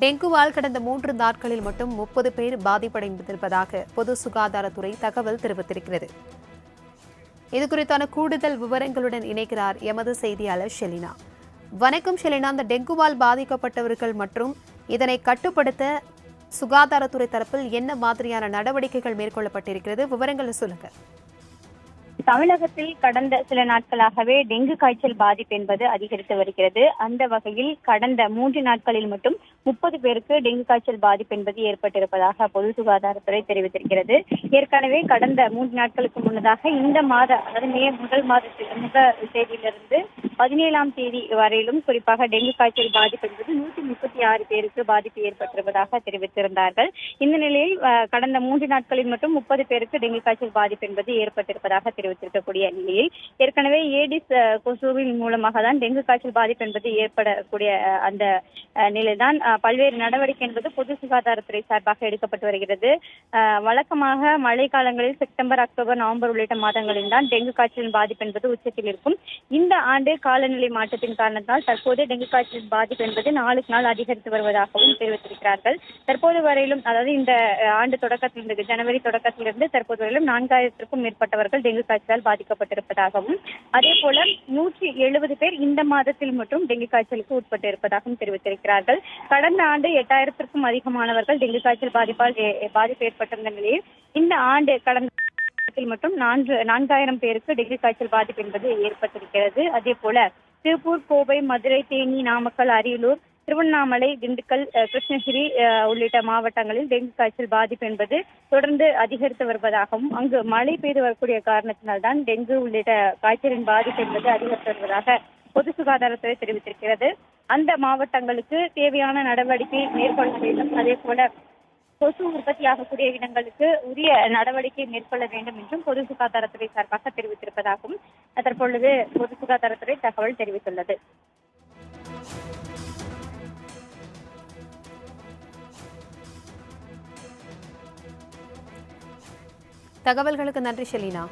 டெங்குவால் கடந்த மூன்று நாட்களில் மட்டும் முப்பது பேர் பாதிப்படைந்திருப்பதாக பொது சுகாதாரத்துறை தகவல் தெரிவித்திருக்கிறது. இதுகுறித்தான கூடுதல் விவரங்களுடன் இணைக்கிறார் எமது செய்தியாளர் ஷெலினா. வணக்கம் ஷெலினா. அந்த டெங்குவால் பாதிக்கப்பட்டவர்கள் மற்றும் இதனை கட்டுப்படுத்த சுகாதாரத்துறை தரப்பில் என்ன மாதிரியான நடவடிக்கைகள் மேற்கொள்ளப்பட்டிருக்கிறது? விவரங்களை சொல்லுங்க. தமிழகத்தில் கடந்த சில நாட்களாகவே டெங்கு காய்ச்சல் பாதிப்பு என்பது அதிகரித்து வருகிறது. அந்த வகையில் கடந்த மூன்று நாட்களில் மட்டும் முப்பது பேருக்கு டெங்கு காய்ச்சல் பாதிப்பு என்பது ஏற்பட்டிருப்பதாக பொது சுகாதாரத்துறை தெரிவித்திருக்கிறது. ஏற்கனவே கடந்த மூன்று நாட்களுக்கு முன்னதாக இந்த மாத அதாவது மே முதல் மாத தேதியிலிருந்து பதினேழாம் தேதி வரையிலும் குறிப்பாக டெங்கு காய்ச்சல் பாதிப்பு என்பது நூத்தி முப்பத்தி ஆறு பேருக்கு பாதிப்பு ஏற்பட்டிருப்பதாக தெரிவித்திருந்தார்கள். இந்த நிலையில் கடந்த மூன்று நாட்களில் மட்டும் முப்பது பேருக்கு டெங்கு காய்ச்சல் பாதிப்பு என்பது ஏற்பட்டிருப்பதாக தெரிவித்திருக்கக்கூடிய நிலையில் ஏற்கனவே ஏடிஸ் கொசுவின் மூலமாக தான் டெங்கு காய்ச்சல் பாதிப்பு என்பது ஏற்படக்கூடிய அந்த நிலைதான் பல்வேறு நடவடிக்கை என்பது பொது சுகாதாரத்துறை சார்பாக எடுக்கப்பட்டு வருகிறது. அஹ், வழக்கமாக மழை காலங்களில் செப்டம்பர் அக்டோபர் நவம்பர் உள்ளிட்ட மாதங்களில் தான் டெங்கு காய்ச்சலின் பாதிப்பு என்பது உச்சத்தில் இருக்கும். இந்த ஆண்டு காலநிலை மாற்றத்தின் காரணத்தால் தற்போது டெங்கு காய்ச்சல் பாதிப்பு என்பது நாளுக்கு நாள் அதிகரித்து வருவதாகவும் தெரிவித்திருக்கிறார்கள். தற்போது வரையிலும் அதாவது இந்த ஆண்டு தொடக்கத்திலிருந்து ஜனவரி தொடக்கத்திலிருந்து தற்போது வரையிலும் நான்காயிரத்திற்கும் மேற்பட்டவர்கள் டெங்கு காய்ச்சலால் பாதிக்கப்பட்டிருப்பதாகவும் அதே போல நூற்றி எழுபது பேர் இந்த மாதத்தில் மட்டும் டெங்கு காய்ச்சலுக்கு உட்பட்டு இருப்பதாகவும் தெரிவித்திருக்கிறார்கள். கடந்த ஆண்டு எட்டாயிரத்திற்கும் அதிகமானவர்கள் டெங்கு காய்ச்சல் பாதிப்பால் ஏ- பாதிப்பு ஏற்பட்டிருந்த நிலையில் இந்த ஆண்டு கடந்த மாவட்டத்தில் மட்டும் நான்கு நான்காயிரம் பேருக்கு டெங்கு காய்ச்சல் பாதிப்பு என்பது ஏற்பட்டிருக்கிறது. அதே போல திருப்பூர் கோவை மதுரை தேனி நாமக்கல் அரியலூர் திருவண்ணாமலை திண்டுக்கல் கிருஷ்ணகிரி உள்ளிட்ட மாவட்டங்களில் டெங்கு காய்ச்சல் பாதிப்பு என்பது தொடர்ந்து அதிகரித்து வருவதாகவும் அங்கு மழை பெய்து வரக்கூடிய காரணத்தினால்தான் டெங்கு உள்ளிட்ட காய்ச்சலின் பாதிப்பு என்பது அதிகரித்து வருவதாக பொது சுகாதாரத்துறை தெரிவித்திருக்கிறது. அந்த மாவட்டங்களுக்கு தேவையான நடவடிக்கை மேற்கொள்ள வேண்டும். அதே போல கொசு உற்பத்தியாகக்கூடிய இடங்களுக்கு உரிய நடவடிக்கை மேற்கொள்ள வேண்டும் என்றும் பொது சுகாதாரத்துறை சார்பாக தெரிவித்திருப்பதாகவும் தற்பொழுது பொது சுகாதாரத்துறை தகவல் தெரிவித்துள்ளது. தகவல்களுக்கு நன்றி ஷெலினா.